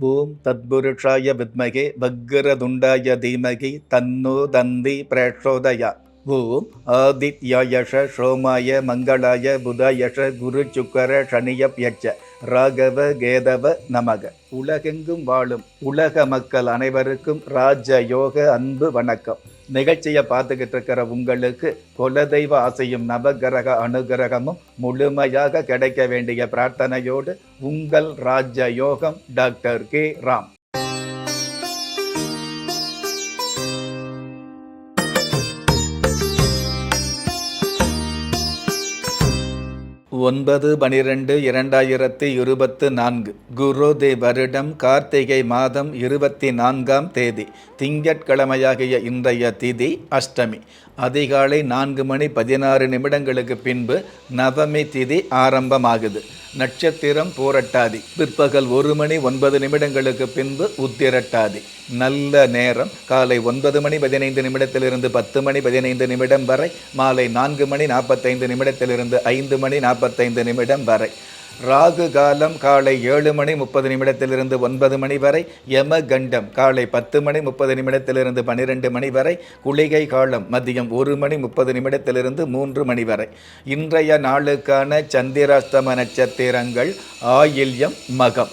ஓம் தத்புருஷாய வித்மகே பக்ரதுண்டாய தீமகி தன்னோ தந்தி பிரேஷோதயா ஓம் ஆதித்யாயஷ சோமாய மங்களாய புதாயஷ குரு சுக்கர சனியப்யட்ச ராகவ கேதவ நமக. உலகெங்கும் வாழும் உலக மக்கள் அனைவருக்கும் ராஜ யோக அன்பு வணக்கம். நிகழ்ச்சியை பார்த்துக்கிட்டு இருக்கிற உங்களுக்கு குலதெய்வ ஆசையும் நவகிரக அனுகிரகமும் முழுமையாக கிடைக்க வேண்டிய பிரார்த்தனையோடு உங்கள் ராஜ யோகம் டாக்டர் கே. ராம். ஒன்பது பனிரெண்டு இரண்டாயிரத்தி இருபத்து நான்கு. குருதே வருடம் கார்த்திகை மாதம் இருபத்தி நான்காம் தேதி. திங்கட்கிழமையாகிய இன்றைய திதி அஷ்டமி. அதிகாலை நான்கு மணி பதினாறு நிமிடங்களுக்கு பின்பு நவமி திதி ஆரம்பமாகுது. நட்சத்திரம் பூரட்டாதி. பிற்பகல் ஒரு மணி ஒன்பது நிமிடங்களுக்கு பின்பு உத்திரட்டாதி. நல்ல நேரம். காலை ஒன்பது மணி பதினைந்து நிமிடத்திலிருந்து பத்து மணி பதினைந்து நிமிடம் வரை. மாலை நான்கு மணி நாற்பத்தைந்து நிமிடத்திலிருந்து ஐந்து மணி நாற்பத்தி முப்பத்தைந்து நிமிடம் வரை. ராகு காலம் காலை ஏழு மணி முப்பது நிமிடத்திலிருந்து ஒன்பது மணி வரை. யம கண்டம் காலை பத்து மணி முப்பது நிமிடத்திலிருந்து பன்னிரெண்டு மணி வரை. குளிகை காலம் மதியம் ஒரு மணி முப்பது நிமிடத்திலிருந்து மூன்று மணி வரை. இன்றைய நாளுக்கான சந்திராஸ்தம நட்சத்திரங்கள் ஆயில்யம் மகம்.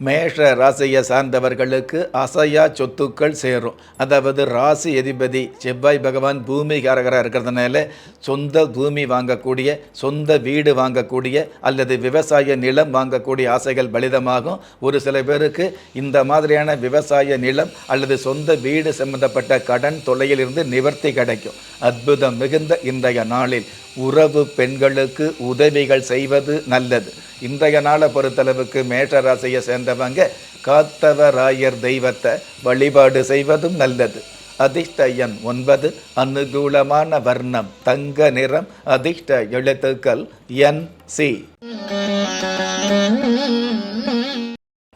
மேஷ ராசியை சார்ந்தவர்களுக்கு அசையா சொத்துக்கள் சேரும். அதாவது ராசி அதிபதி செவ்வாய் பகவான் பூமிகாரகராக இருக்கிறதுனால சொந்த பூமி வாங்கக்கூடிய சொந்த வீடு வாங்கக்கூடிய அல்லது விவசாய நிலம் வாங்கக்கூடிய ஆசைகள் பலிதமாகும். ஒரு சில பேருக்கு இந்த மாதிரியான விவசாய நிலம் அல்லது சொந்த வீடு சம்பந்தப்பட்ட கடன் தொல்லையிலிருந்து நிவர்த்தி கிடைக்கும். அற்புதம் மிகுந்த இன்றைய நாளில். உறவு பெண்களுக்கு உதவிகள் செய்வது நல்லது. இன்றைய நாளை பொறுத்தளவுக்கு மேஷராசியை சேர்ந்தவங்க காத்தவராயர் தெய்வத்தை வழிபாடு செய்வதும் நல்லது. அதிர்ஷ்ட எண் ஒன்பது அனுகூலமான வர்ணம் தங்க நிறம் அதிர்ஷ்ட எழுத்துக்கள் என் சி.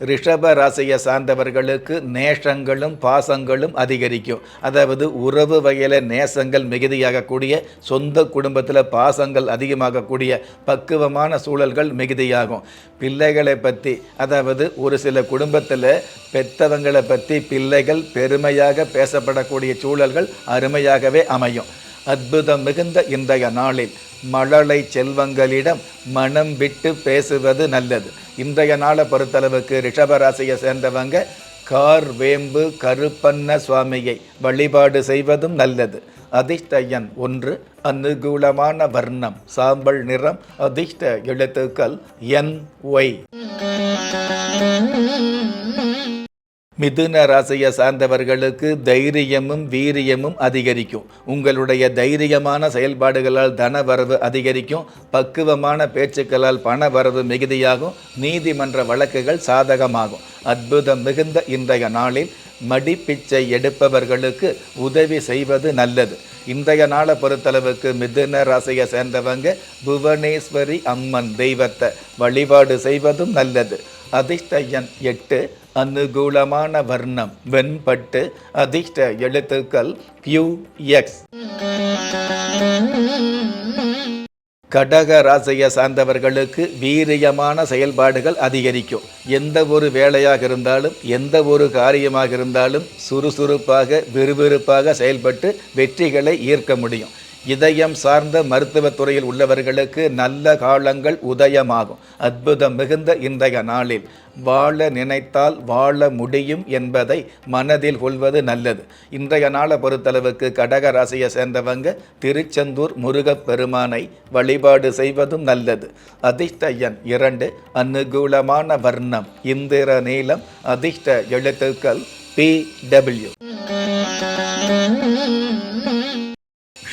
ரிஷப ராசியை சார்ந்தவர்களுக்கு நேஷங்களும் பாசங்களும் அதிகரிக்கும். அதாவது உறவு வகையில் நேசங்கள் மிகுதியாகக்கூடிய சொந்த குடும்பத்தில் பாசங்கள் அதிகமாகக்கூடிய பக்குவமான சூழல்கள் மிகுதியாகும். பிள்ளைகளை பற்றி அதாவது ஒரு சில குடும்பத்தில் பெத்தவங்களை பற்றி பிள்ளைகள் பெருமையாக பேசப்படக்கூடிய சூழல்கள் அருமையாகவே அமையும். அற்புதம் மிகுந்த இன்றைய நாளில் மழலை செல்வங்களிடம் மனம் விட்டு பேசுவது நல்லது. இன்றைய நாளை பொறுத்தளவுக்கு ரிஷபராசியை சேர்ந்தவங்க கார் வேம்பு கருப்பண்ண சுவாமியை வழிபாடு செய்வதும் நல்லது. அதிர்ஷ்டயன் ஒன்று அனுகூலமான வர்ணம் சாம்பல் நிறம் அதிர்ஷ்ட எழுத்துக்கள் என் ஒய். மிதுன ராசியை சார்ந்தவர்களுக்கு தைரியமும் வீரியமும் அதிகரிக்கும். உங்களுடைய தைரியமான செயல்பாடுகளால் தன வரவு அதிகரிக்கும். பக்குவமான பேச்சுக்களால் பண வரவு மிகுதியாகும். நீதிமன்ற வழக்குகள் சாதகமாகும். அற்புதம் மிகுந்த இன்றைய நாளில் மடிப்பிச்சை எடுப்பவர்களுக்கு உதவி செய்வது நல்லது. இன்றைய நாளை பொறுத்தளவுக்கு மிதுன ராசியை சேர்ந்தவங்க புவனேஸ்வரி அம்மன் தெய்வத்தை வழிபாடு செய்வதும் நல்லது. அதிர்ஷ்ட எண் எட்டு அனுகூலமான வர்ணம் வெண்பட்டு அதிர்ஷ்ட எழுத்துக்கள் பியூ எக்ஸ் கடக ராசியை சார்ந்தவர்களுக்கு வீரியமான செயல்பாடுகள் அதிகரிக்கும். எந்த ஒரு வேலையாக இருந்தாலும் எந்த ஒரு காரியமாக இருந்தாலும் சுறுசுறுப்பாக விறுவிறுப்பாக செயல்பட்டு வெற்றிகளை ஈர்க்க முடியும். இதயம் சார்ந்த மருத்துவத்துறையில் உள்ளவர்களுக்கு நல்ல காலங்கள் உதயமாகும். அற்புதம் மிகுந்த இன்றைய நாளில் வாழ நினைத்தால் வாழ முடியும் என்பதை மனதில் கொள்வது நல்லது. இன்றைய நாளை பொறுத்தளவுக்கு கடக ராசியை சேர்ந்தவங்க திருச்செந்தூர் முருகப் பெருமானை வழிபாடு செய்வதும் நல்லது. அதிர்ஷ்டயன் இரண்டு அனுகூலமான வர்ணம் இந்திர நீளம் அதிர்ஷ்ட எழுத்துக்கள் பி டபிள்யூ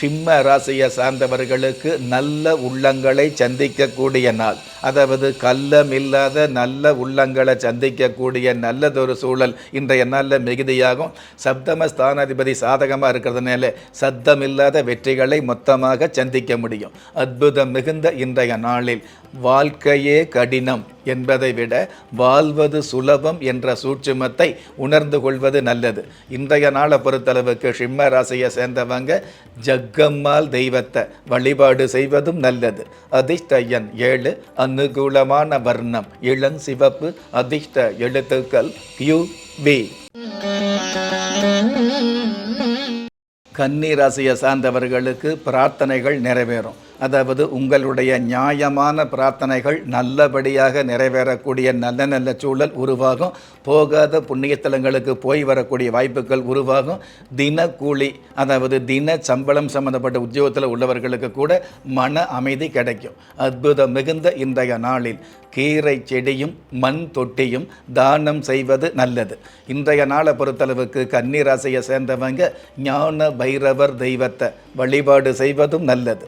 சிம்ம ராசியை சார்ந்தவர்களுக்கு நல்ல உள்ளங்களை சந்திக்கக்கூடிய நாள். அதாவது கல்லம் இல்லாத நல்ல உள்ளங்களை சந்திக்கக்கூடிய நல்லதொரு சூழல் இன்றைய நாளில் மிகுதியாகும். சப்தம ஸ்தானாதிபதி சாதகமாக இருக்கிறதுனால சத்தம் இல்லாத வெற்றிகளை மொத்தமாக சந்திக்க முடியும். அற்புதம் மிகுந்த இன்றைய நாளில். வாழ்க்கையே கடினம் என்பதை விட வாழ்வது சுலபம் என்ற சூட்சுமத்தை உணர்ந்து கொள்வது நல்லது. இன்றைய நாளை பொறுத்தளவுக்கு சிம்ம ராசியை சேர்ந்தவங்க ஜக்கம்மாள் தெய்வத்தை வழிபாடு செய்வதும் நல்லது. அதிர்ஷ்டயன் ஏழு அனுகூலமான வர்ணம் இளங் சிவப்பு அதிர்ஷ்ட எழுத்துக்கள் கியூ பி கன்னி ராசியை சார்ந்தவர்களுக்கு பிரார்த்தனைகள் நிறைவேறும். அதாவது உங்களுடைய நியாயமான பிரார்த்தனைகள் நல்லபடியாக நிறைவேறக்கூடிய நல்ல நல்ல சூழல் உருவாகும். போகாத புண்ணியத்தலங்களுக்கு போய் வரக்கூடிய வாய்ப்புகள் உருவாகும். தினக்கூலி அதாவது தின சம்பளம் சம்பந்தப்பட்ட உத்தியோகத்தில் உள்ளவர்களுக்கு கூட மன அமைதி கிடைக்கும். அற்புதம் மிகுந்த இன்றைய நாளில் கீரை செடியும் மண் தொட்டியும் தானம் செய்வது நல்லது. இன்றைய நாளை பொறுத்தளவுக்கு கன்னிராசியை சேர்ந்தவங்க ஞான பைரவர் தெய்வத்தை வழிபாடு செய்வதும் நல்லது.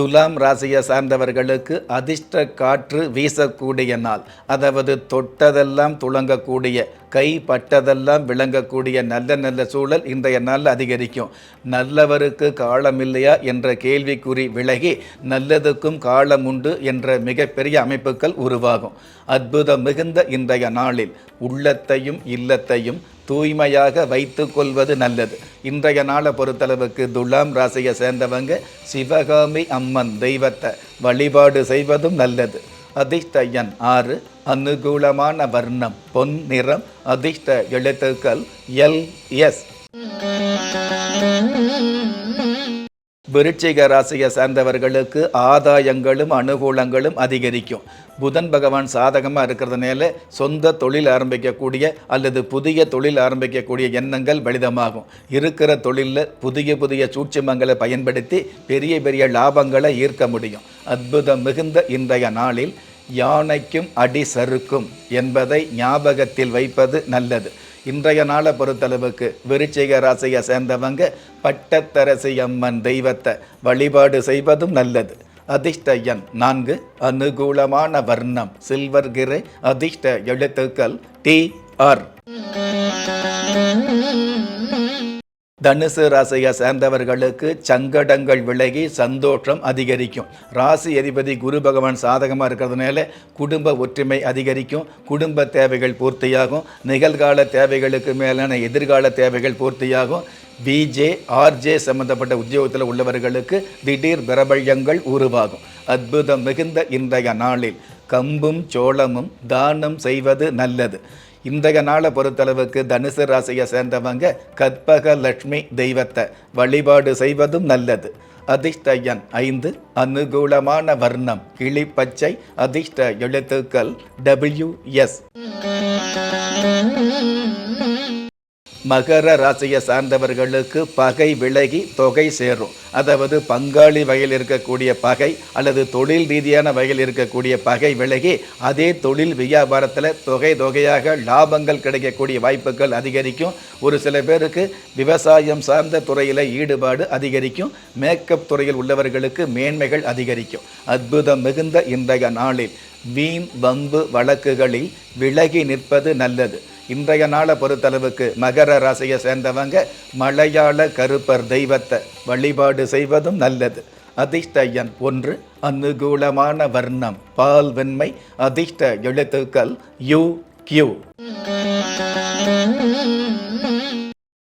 துலாம் ராசியை சார்ந்தவர்களுக்கு அதிர்ஷ்ட காற்று வீசக்கூடிய நாள். அதாவது தொட்டதெல்லாம் துளங்கக்கூடிய கை பட்டதெல்லாம் விளங்கக்கூடிய நல்ல நல்ல சூழல் இன்றைய நாளில் அதிகரிக்கும். நல்லவருக்கு காலம் இல்லையா என்ற கேள்விக்குறி விலகி நல்லதுக்கும் காலம் உண்டு என்ற மிகப்பெரிய அமைப்புகள் உருவாகும். அற்புதம் மிகுந்த இன்றைய நாளில் உள்ளத்தையும் இல்லத்தையும் தூய்மையாக வைத்து கொள்வது நல்லது. இன்றைய நாளை பொறுத்தளவுக்கு துலாம் ராசியை சேர்ந்தவங்க சிவகாமி அம்மன் தெய்வத்தை வழிபாடு செய்வதும் நல்லது. அதிர்ஷ்ட எண் ஆறு அனுகூலமான வர்ணம் பொன் நிறம் அதிர்ஷ்ட எழுத்துக்கள் எல் எஸ். விருச்சிக ராசியை சார்ந்தவர்களுக்கு ஆதாயங்களும் அனுகூலங்களும் அதிகரிக்கும். புதன் பகவான் சாதகமாக இருக்கிறதுனால சொந்த தொழில் ஆரம்பிக்கக்கூடிய அல்லது புதிய தொழில் ஆரம்பிக்கக்கூடிய எண்ணங்கள் பலிதமாகும். இருக்கிற தொழிலில் புதிய புதிய சூட்சிமங்களை பயன்படுத்தி பெரிய பெரிய லாபங்களை ஈர்க்க முடியும். அற்புதம் மிகுந்த இன்றைய நாளில் யானைக்கும் அடி சறுக்கும் என்பதை ஞாபகத்தில் வைப்பது நல்லது. இன்றைய நாளை பொறுத்தளவுக்கு விருச்சிக ராசியை சேர்ந்தவங்க பட்டத்தரசி அம்மன் தெய்வத்தை வழிபாடு செய்வதும் நல்லது. அதிர்ஷ்ட எண் நான்கு அனுகூலமான வர்ணம் சில்வர் கிரே அதிர்ஷ்ட எழுத்துக்கள் டி ஆர். தனுசு ராசியை சேர்ந்தவர்களுக்கு சங்கடங்கள் விலகி சந்தோஷம் அதிகரிக்கும். ராசி அதிபதி குரு பகவான் சாதகமாக இருக்கிறதுனால குடும்ப ஒற்றுமை அதிகரிக்கும். குடும்ப தேவைகள் பூர்த்தியாகும். நிகழ்கால தேவைகளுக்கு மேலான எதிர்கால தேவைகள் பூர்த்தியாகும். பிஜே ஆர்ஜே சம்பந்தப்பட்ட உத்தியோகத்தில் உள்ளவர்களுக்கு திடீர் பிரபல்யங்கள் உருவாகும். அற்புதம் மிகுந்த இன்றைய நாளில். கம்பும் சோளமும் தானம் செய்வது நல்லது. இன்றைய நாளை பொறுத்தளவுக்கு தனுசு ராசியை சேர்ந்தவங்க கற்பக லட்சுமி தெய்வத்தை வழிபாடு செய்வதும் நல்லது. அதிர்ஷ்டயன் ஐந்து அனுகூலமான வர்ணம் கிளிப்பச்சை அதிர்ஷ்ட எழுத்துக்கள் டபிள்யூ எஸ் மகர ராசியை சார்ந்தவர்களுக்கு பகை விலகி தொகை சேரும். அதாவது பங்காளி வகையில் இருக்கக்கூடிய பகை அல்லது தொழில் ரீதியான வகையில் இருக்கக்கூடிய பகை விலகி அதே தொழில் வியாபாரத்தில் தொகை தொகையாக லாபங்கள் கிடைக்கக்கூடிய வாய்ப்புகள் அதிகரிக்கும். ஒரு சில பேருக்கு விவசாயம் சார்ந்த துறையில் ஈடுபாடு அதிகரிக்கும். மேக்கப் துறையில் உள்ளவர்களுக்கு மேன்மைகள் அதிகரிக்கும். அற்புதம் மிகுந்த இன்றைய நாளில் வீண் வம்பு வழக்குகளில் விலகி நிற்பது நல்லது. இன்றைய நாளை பொறுத்தளவுக்கு மகர ராசியை சேர்ந்தவங்க மலையாள கருப்பர் தெய்வத்தை வழிபாடு செய்வதும் நல்லது. அதிர்ஷ்ட எண் ஒன்று அனுகூலமான வர்ணம் பால் வெண்மை அதிர்ஷ்ட எழுத்துக்கள் யு கியூ.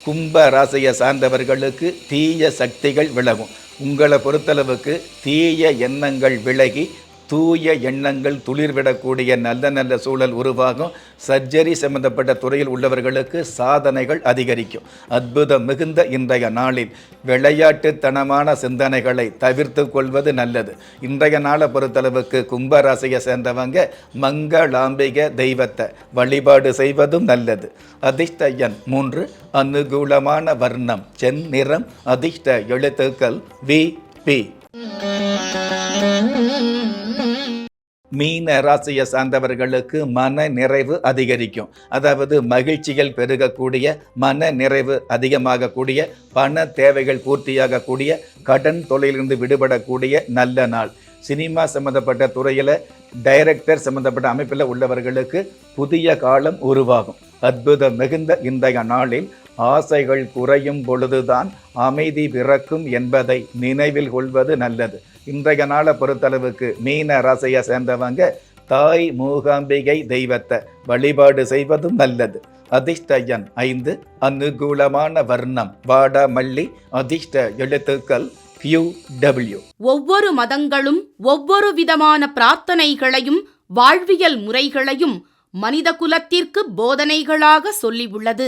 கும்ப ராசியை சார்ந்தவர்களுக்கு தீய சக்திகள் விலகும். உங்களை பொறுத்தளவுக்கு தீய எண்ணங்கள் விலகி தூய எண்ணங்கள் துளிர்விடக்கூடிய நல்ல நல்ல சூழல் உருவாகும். சர்ஜரி சம்பந்தப்பட்ட துறையில் உள்ளவர்களுக்கு சாதனைகள் அதிகரிக்கும். அற்புதம் மிகுந்த இன்றைய நாளில் விளையாட்டுத்தனமான சிந்தனைகளை தவிர்த்து கொள்வது நல்லது. இன்றைய நாளை பொறுத்தளவுக்கு கும்பராசியை சேர்ந்தவங்க மங்களாம்பிக தெய்வத்தை வழிபாடு செய்வதும் நல்லது. அதிர்ஷ்ட எண் மூன்று அனுகூலமான வர்ணம். செந்நிறம் அதிர்ஷ்ட எழுத்துக்கள் வி பி. மீன ராசியை சார்ந்தவர்களுக்கு மன நிறைவு அதிகரிக்கும். அதாவது மகிழ்ச்சிகள் பெருகக்கூடிய மன நிறைவு அதிகமாகக்கூடிய பண தேவைகள் பூர்த்தியாகக்கூடிய கடன் தொழிலிருந்து விடுபடக்கூடிய நல்ல நாள். சினிமா சம்பந்தப்பட்ட துறையில் டைரக்டர் சம்பந்தப்பட்ட அமைப்பில் உள்ளவர்களுக்கு புதிய காலம் உருவாகும். அற்புதம் மிகுந்த இன்றைய நாளில் ஆசைகள் குறையும் பொழுதுதான் அமைதி பிறக்கும் என்பதை நினைவில் கொள்வது நல்லது. இன்றைய நாளை பொறுத்தளவுக்கு மீன ராசியை சேர்ந்தவங்க தாய் மூகாம்பிகை தெய்வத்தை வழிபாடு செய்வதும் நல்லது. அதிர்ஷ்ட எண் ஐந்து அனுகூலமான வர்ணம் வாடாமல்லி அதிர்ஷ்ட எழுத்துக்கள் கியூ டபிள்யூ. ஒவ்வொரு மதங்களும் ஒவ்வொரு விதமான பிரார்த்தனைகளையும் வாழ்வியல் முறைகளையும் மனித குலத்திற்கு போதனைகளாக சொல்லியுள்ளது